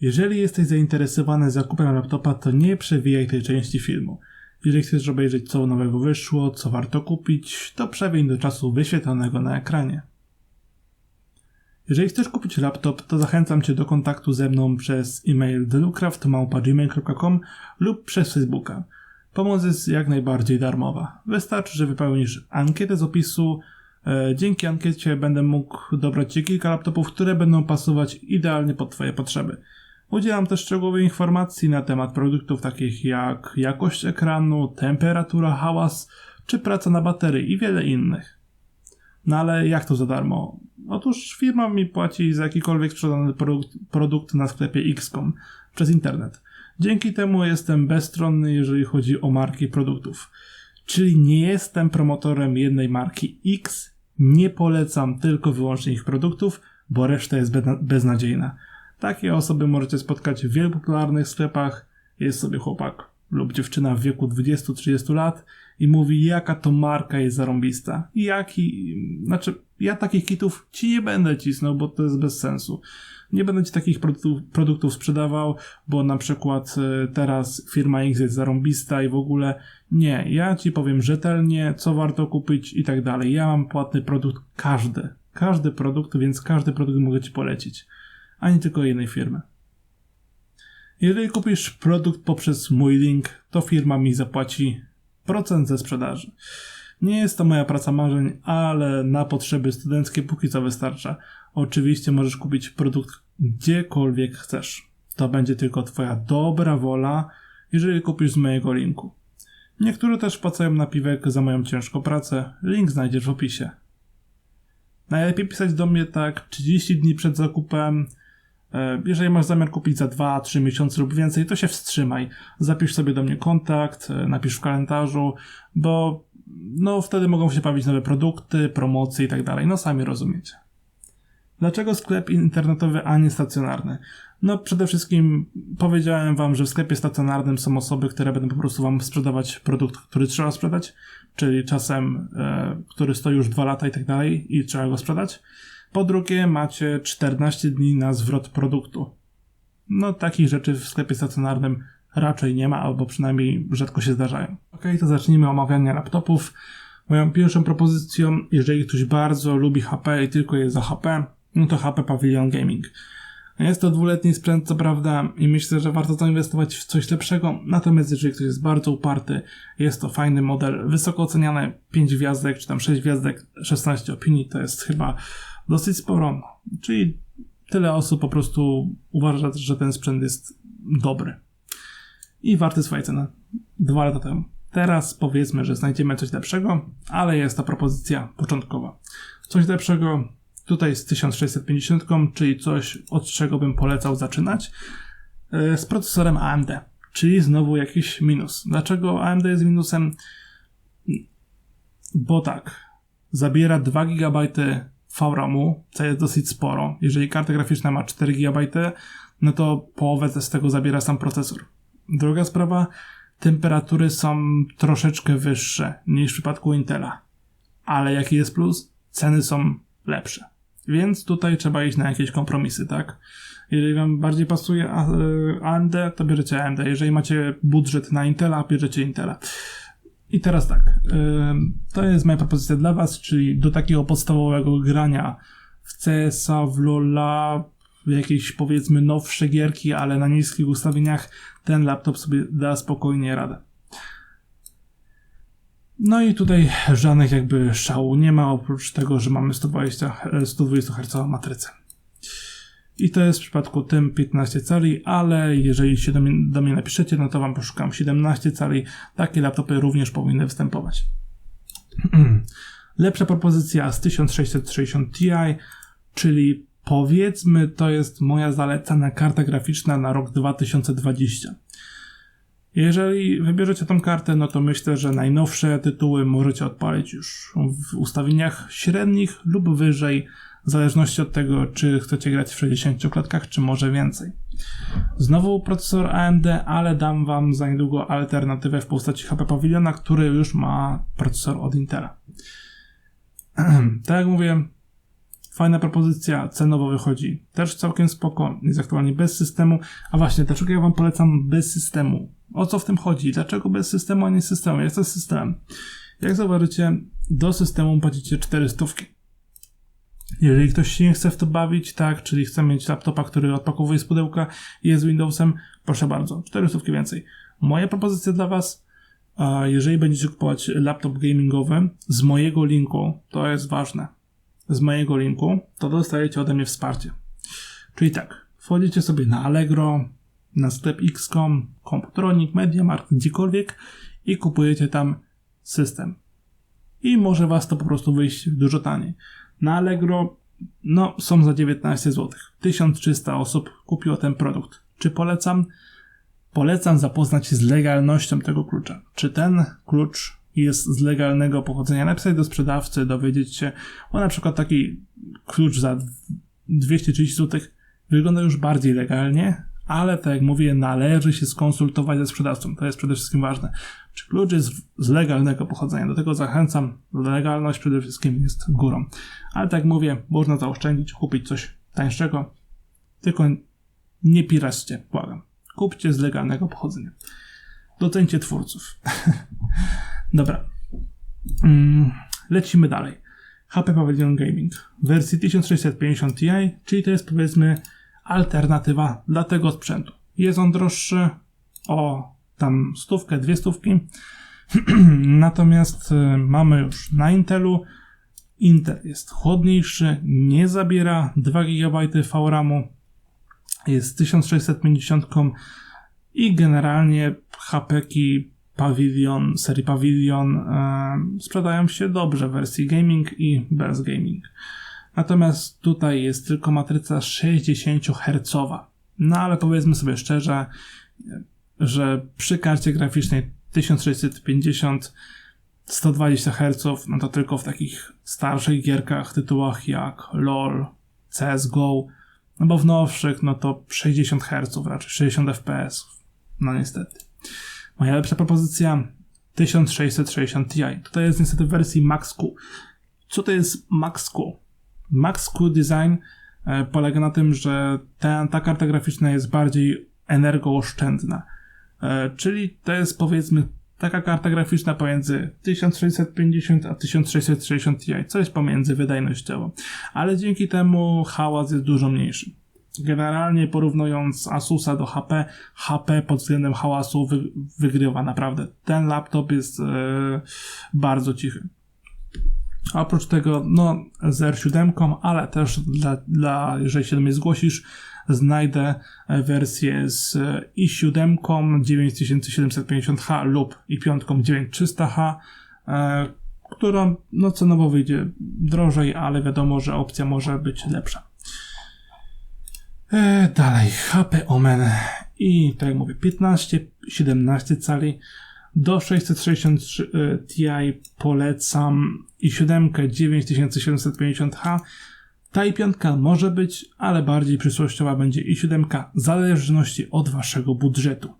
Jeżeli jesteś zainteresowany zakupem laptopa, to nie przewijaj tej części filmu. Jeżeli chcesz obejrzeć, co nowego wyszło, co warto kupić, to przewiń do czasu wyświetlonego na ekranie. Jeżeli chcesz kupić laptop, to zachęcam Cię do kontaktu ze mną przez e-mail delucraft.gmail.com lub przez Facebooka. Pomoc jest jak najbardziej darmowa. Wystarczy, że wypełnisz ankietę z opisu. E, dzięki ankiecie będę mógł dobrać Ci kilka laptopów, które będą pasować idealnie pod Twoje potrzeby. Udzielam też szczegółowych informacji na temat produktów takich jak jakość ekranu, temperatura, hałas czy praca na baterii i wiele innych. No ale jak to za darmo? Otóż firma mi płaci za jakikolwiek sprzedany produkt, produkt na sklepie Xcom przez internet. Dzięki temu jestem bezstronny, jeżeli chodzi o marki produktów. Czyli nie jestem promotorem jednej marki X, nie polecam tylko wyłącznie ich produktów, bo reszta jest beznadziejna. Takie osoby możecie spotkać w wielu popularnych sklepach. Jest sobie chłopak lub dziewczyna w wieku 20-30 lat i mówi, jaka to marka jest zarąbista. Jaki, znaczy, ja takich kitów ci nie będę cisnął, bo to jest bez sensu. Nie będę ci takich produktów, produktów sprzedawał, bo na przykład e, teraz firma X jest zarąbista i w ogóle nie. Ja ci powiem rzetelnie, co warto kupić i tak dalej. Ja mam płatny produkt każdy. Każdy produkt, więc każdy produkt mogę ci polecić. Ani tylko jednej firmy. Jeżeli kupisz produkt poprzez mój link, to firma mi zapłaci procent ze sprzedaży. Nie jest to moja praca marzeń, ale na potrzeby studenckie póki co wystarcza. Oczywiście możesz kupić produkt gdziekolwiek chcesz. To będzie tylko Twoja dobra wola, jeżeli kupisz z mojego linku. Niektórzy też płacają na piwek za moją ciężką pracę. Link znajdziesz w opisie. Najlepiej pisać do mnie tak 30 dni przed zakupem, jeżeli masz zamiar kupić za 2-3 miesiące lub więcej, to się wstrzymaj. Zapisz sobie do mnie kontakt, e, napisz w kalendarzu, bo no wtedy mogą się pojawić nowe produkty, promocje i tak dalej. No sami rozumiecie. Dlaczego sklep internetowy, a nie stacjonarny? No przede wszystkim powiedziałem wam, że w sklepie stacjonarnym są osoby, które będą po prostu wam sprzedawać produkt, który trzeba sprzedać, czyli czasem, e, który stoi już dwa lata i tak dalej i trzeba go sprzedać. Po drugie, macie 14 dni na zwrot produktu. No, takich rzeczy w sklepie stacjonarnym raczej nie ma, albo przynajmniej rzadko się zdarzają. Ok, to zacznijmy omawianie laptopów. Moją pierwszą propozycją, jeżeli ktoś bardzo lubi HP i tylko jest za HP, no to HP Pavilion Gaming. Jest to dwuletni sprzęt, co prawda, i myślę, że warto zainwestować w coś lepszego. Natomiast jeżeli ktoś jest bardzo uparty, jest to fajny model, wysoko oceniany, 5 gwiazdek, czy tam 6 gwiazdek, 16 opinii, to jest chyba dosyć sporo. Czyli tyle osób po prostu uważa, że ten sprzęt jest dobry i warty swojej ceny. Dwa lata temu. Teraz powiedzmy, że znajdziemy coś lepszego, ale jest to propozycja początkowa. Coś lepszego tutaj z 1650, czyli coś, od czego bym polecał zaczynać, e, z procesorem AMD, czyli znowu jakiś minus. Dlaczego AMD jest minusem? Bo tak, zabiera 2 GB VRAMu, co jest dosyć sporo. Jeżeli karta graficzna ma 4 GB, no to połowę z tego zabiera sam procesor. Druga sprawa, temperatury są troszeczkę wyższe niż w przypadku Intela. Ale jaki jest plus? Ceny są lepsze. Więc tutaj trzeba iść na jakieś kompromisy, tak? Jeżeli wam bardziej pasuje AMD, to bierzecie AMD. Jeżeli macie budżet na Intela, bierzecie Intela. I teraz tak, to jest moja propozycja dla Was, czyli do takiego podstawowego grania w CS-a, w LoL'a, w jakieś powiedzmy nowsze gierki, ale na niskich ustawieniach, ten laptop sobie da spokojnie radę. No i tutaj żadnych jakby szału nie ma, oprócz tego, że mamy 120, 120 Hz matrycę. I to jest w przypadku tym 15 cali, ale jeżeli się do mnie, do mnie napiszecie, no to wam poszukam 17 cali. Takie laptopy również powinny występować. Lepsza propozycja z 1660 Ti, czyli powiedzmy to jest moja zalecana karta graficzna na rok 2020. Jeżeli wybierzecie tą kartę, no to myślę, że najnowsze tytuły możecie odpalić już w ustawieniach średnich lub wyżej w zależności od tego, czy chcecie grać w 60 klatkach, czy może więcej. Znowu procesor AMD, ale dam Wam za niedługo alternatywę w postaci HP Paviliona, który już ma procesor od Intela. tak jak mówię, Fajna propozycja, cenowo wychodzi też całkiem spoko, jest aktualnie bez systemu. A właśnie, dlaczego ja wam polecam bez systemu? O co w tym chodzi? Dlaczego bez systemu, a nie systemem? Jest to systemem. Jak zauważycie, do systemu płacicie 400. Jeżeli ktoś się nie chce w to bawić, tak, czyli chce mieć laptopa, który odpakowuje z pudełka i jest Windowsem, proszę bardzo, 400 więcej. Moja propozycja dla Was, jeżeli będziecie kupować laptop gamingowy z mojego linku, to jest ważne, z mojego linku, to dostajecie ode mnie wsparcie. Czyli tak, wchodzicie sobie na Allegro, na sklep X.com, Computronic, MediaMarkt, gdziekolwiek i kupujecie tam system. I może Was to po prostu wyjść dużo taniej. Na Allegro no, są za 19 zł. 1300 osób kupiło ten produkt. Czy polecam? Polecam zapoznać się z legalnością tego klucza. Czy ten klucz jest z legalnego pochodzenia? Napisać do sprzedawcy, dowiedzieć się, o na przykład taki klucz za 230 zł wygląda już bardziej legalnie, ale tak jak mówię, należy się skonsultować ze sprzedawcą. To jest przede wszystkim ważne. Czy klucz jest z legalnego pochodzenia? Do tego zachęcam. Legalność przede wszystkim jest górą. Ale tak jak mówię, można zaoszczędzić, kupić coś tańszego, tylko nie piraćcie, błagam. Kupcie z legalnego pochodzenia. Docencie twórców. Dobra. Mm, lecimy dalej. HP Pavilion Gaming wersji 1650 Ti, czyli to jest powiedzmy alternatywa dla tego sprzętu. Jest on droższy o tam stówkę, dwie stówki. Natomiast y, mamy już na Intelu. Intel jest chłodniejszy, nie zabiera 2 GB VRAMu, jest 1650 i generalnie HPki Pavilion, serii Pavilion e, sprzedają się dobrze w wersji gaming i bez gaming. Natomiast tutaj jest tylko matryca 60 Hz. No ale powiedzmy sobie szczerze, że przy karcie graficznej 1650 120 Hz, no to tylko w takich starszych gierkach, tytułach jak LOL, CSGO, no bo w nowszych, no to 60 Hz, raczej 60 FPS. No niestety. Moja lepsza propozycja 1660 Ti. Tutaj jest niestety w wersji Max-Q. Co to jest Max-Q? Max-Q Design e, polega na tym, że ta, ta karta graficzna jest bardziej energooszczędna. E, czyli to jest powiedzmy taka karta graficzna pomiędzy 1650 a 1660 Ti, co jest pomiędzy wydajnościowo. Ale dzięki temu hałas jest dużo mniejszy. Generalnie porównując Asusa do HP, HP pod względem hałasu wy, wygrywa naprawdę. Ten laptop jest e, bardzo cichy. Oprócz tego, no, z R7, ale też dla, dla, jeżeli się do mnie zgłosisz, znajdę wersję z i7 9750H lub i5 9300H, e, która no cenowo wyjdzie drożej, ale wiadomo, że opcja może być lepsza. E, dalej, HP Omen i tak jak mówię, 15-17 cali do 663 e, Ti polecam i 7 9750H ta i piątka może być, ale bardziej przyszłościowa będzie i siódemka, w zależności od waszego budżetu.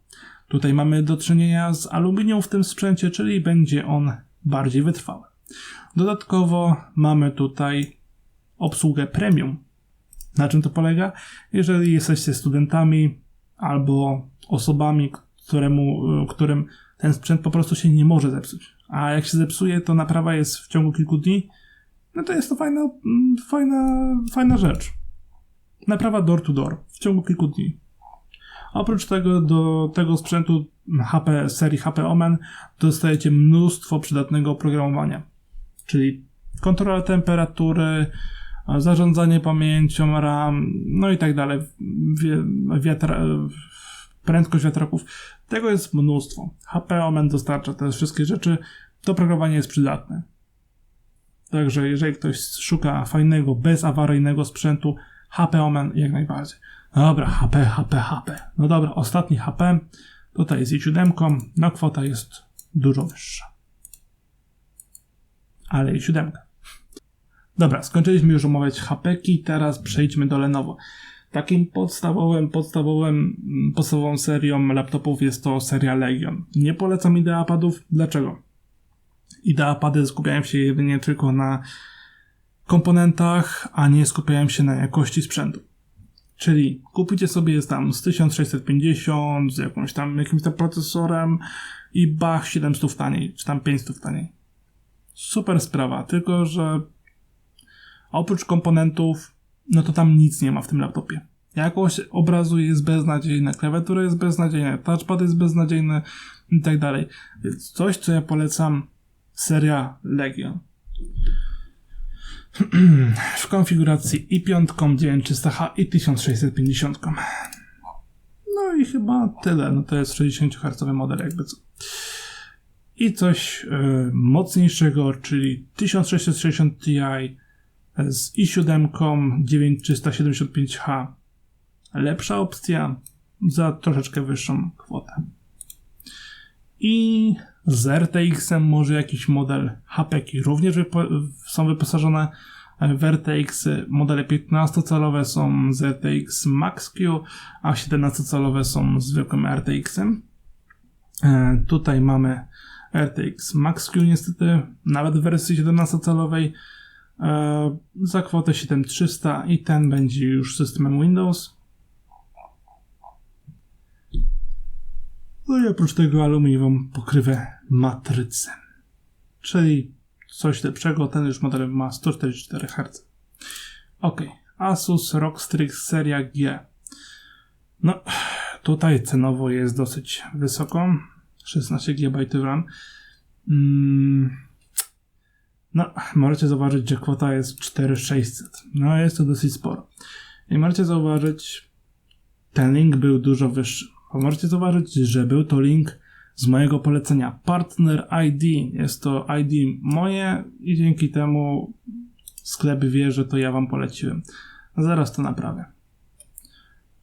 Tutaj mamy do czynienia z aluminium w tym sprzęcie, czyli będzie on bardziej wytrwały. Dodatkowo mamy tutaj obsługę premium. Na czym to polega? Jeżeli jesteście studentami albo osobami, któremu, którym ten sprzęt po prostu się nie może zepsuć. A jak się zepsuje, to naprawa jest w ciągu kilku dni, no to jest to fajna, mm, fajna, fajna rzecz. Naprawa door to door w ciągu kilku dni. Oprócz tego do tego sprzętu HP, serii HP Omen dostajecie mnóstwo przydatnego oprogramowania, czyli kontrola temperatury, zarządzanie pamięcią RAM, no i tak dalej, wiatra, prędkość wiatraków. Tego jest mnóstwo. HP Omen dostarcza te wszystkie rzeczy. To oprogramowanie jest przydatne. Także jeżeli ktoś szuka fajnego, bezawaryjnego sprzętu, HP Omen jak najbardziej. No dobra, HP, HP, HP. No dobra, ostatni HP. Tutaj jest i 7, no kwota jest dużo wyższa. Ale i 7. Dobra, skończyliśmy już omawiać HP-ki, teraz przejdźmy do Lenovo. Takim podstawowym, podstawowym, podstawową serią laptopów jest to seria Legion. Nie polecam IdeaPadów. Dlaczego? IdeaPady skupiają się jedynie tylko na komponentach, a nie skupiają się na jakości sprzętu. Czyli kupicie sobie tam z 1650, z jakąś tam, jakimś tam procesorem i bach 700 taniej, czy tam 500 taniej. Super sprawa, tylko że oprócz komponentów, no to tam nic nie ma w tym laptopie. Jakość obrazu jest beznadziejna, klawiatura jest beznadziejna, touchpad jest beznadziejny i tak dalej. Więc coś, co ja polecam, seria Legion. w konfiguracji i 5, 9300H i 1650. No i chyba tyle. No to jest 60 Hz model jakby co. I coś y, mocniejszego, czyli 1660 Ti z i7 9375H. Lepsza opcja za troszeczkę wyższą kwotę. I z RTX-em może jakiś model HPK również wypo są wyposażone w RTX. Modele 15-calowe są z RTX Max Q, a 17-calowe są zwykłym RTX-em. E, tutaj mamy RTX Max Q niestety, nawet w wersji 17-calowej e, za kwotę 7300 i ten będzie już systemem Windows. No i oprócz tego aluminiową pokrywę matrycy. Czyli coś lepszego, ten już model ma 144 Hz. Ok, Asus ROG Strix seria G. No, tutaj cenowo jest dosyć wysoko. 16 GB RAM. Mm, no, możecie zauważyć, że kwota jest 4600. No, jest to dosyć sporo. I możecie zauważyć, ten link był dużo wyższy. Możecie zauważyć, że był to link z mojego polecenia Partner ID. Jest to ID moje i dzięki temu sklep wie, że to ja wam poleciłem. Zaraz to naprawię.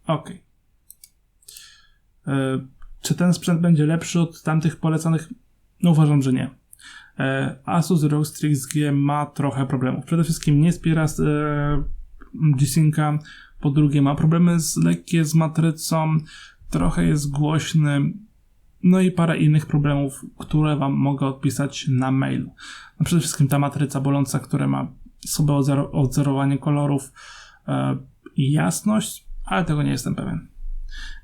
Ok. E, czy ten sprzęt będzie lepszy od tamtych polecanych? No uważam, że nie. E, Asus ROG Strix G ma trochę problemów. Przede wszystkim nie wspiera e, G-Synca, po drugie ma problemy z lekkie z matrycą, trochę jest głośny, no i parę innych problemów, które Wam mogę odpisać na mailu. No przede wszystkim ta matryca boląca, która ma sobie odzorowanie kolorów e, i jasność, ale tego nie jestem pewien.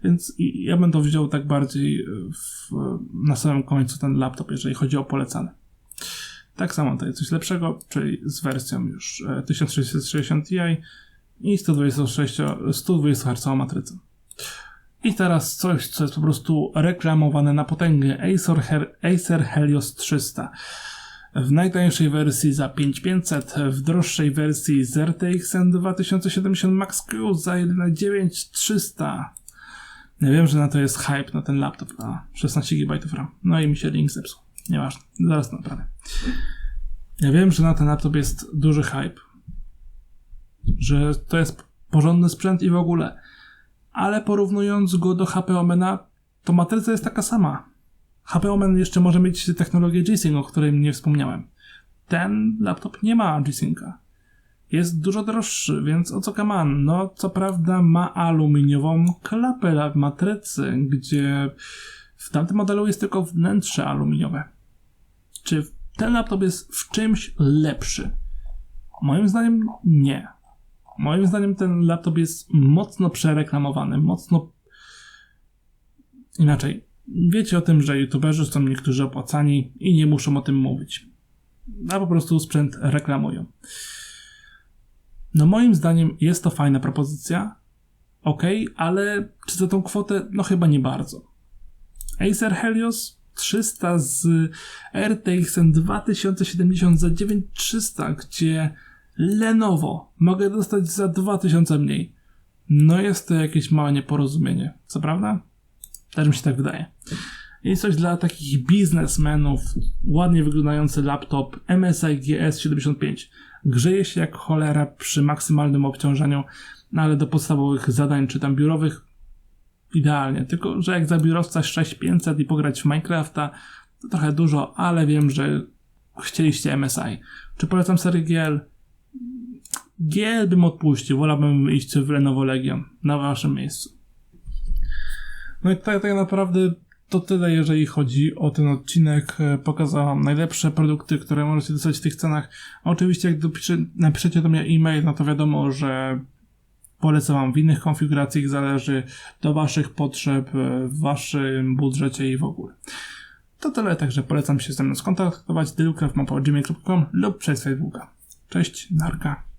Więc ja to wziął tak bardziej w, na samym końcu ten laptop, jeżeli chodzi o polecane. Tak samo to jest coś lepszego, czyli z wersją już 1660 Ti i 126, 120 Hz matrycą. I teraz coś, co jest po prostu reklamowane na potęgę Acer, Her Acer Helios 300. W najtańszej wersji za 5500, w droższej wersji z RTX 2070 Max Q za 19300. Ja wiem, że na to jest hype na ten laptop, a 16 GB RAM. No i mi się link zepsuł. Nieważne, zaraz naprawię. Ja wiem, że na ten laptop jest duży hype. Że to jest porządny sprzęt i w ogóle ale porównując go do HP Omena, to matryca jest taka sama. HP Omen jeszcze może mieć technologię G-Sync, o której nie wspomniałem. Ten laptop nie ma G-Synca. Jest dużo droższy, więc o co kaman? No, co prawda ma aluminiową klapę matrycy, gdzie w tamtym modelu jest tylko wnętrze aluminiowe. Czy ten laptop jest w czymś lepszy? Moim zdaniem nie. Moim zdaniem ten laptop jest mocno przereklamowany, mocno inaczej. Wiecie o tym, że youtuberzy są niektórzy opłacani i nie muszą o tym mówić. A po prostu sprzęt reklamują. No moim zdaniem jest to fajna propozycja. Ok, ale czy za tą kwotę? No chyba nie bardzo. Acer Helios 300 z RTX 2070 za 9300, gdzie Lenovo mogę dostać za 2000 mniej. No jest to jakieś małe nieporozumienie, co prawda? Też mi się tak wydaje. I coś dla takich biznesmenów, ładnie wyglądający laptop MSI GS75. Grzeje się jak cholera przy maksymalnym obciążeniu, no ale do podstawowych zadań czy tam biurowych idealnie. Tylko, że jak za biurowca 6500 i pograć w Minecrafta, to trochę dużo, ale wiem, że chcieliście MSI. Czy polecam serię GL? Giel bym odpuścił, wolałbym iść w Lenovo Legion na waszym miejscu. No i tak, tak naprawdę to tyle, jeżeli chodzi o ten odcinek. Pokazałam najlepsze produkty, które możecie dostać w tych cenach. Oczywiście, jak napiszecie do mnie e-mail, no to wiadomo, że polecam wam w innych konfiguracjach, zależy do waszych potrzeb, e, w waszym budżecie i w ogóle. To tyle, także polecam się ze mną skontaktować delucraft.gmail.com lub przez Facebooka. Cześć, narka.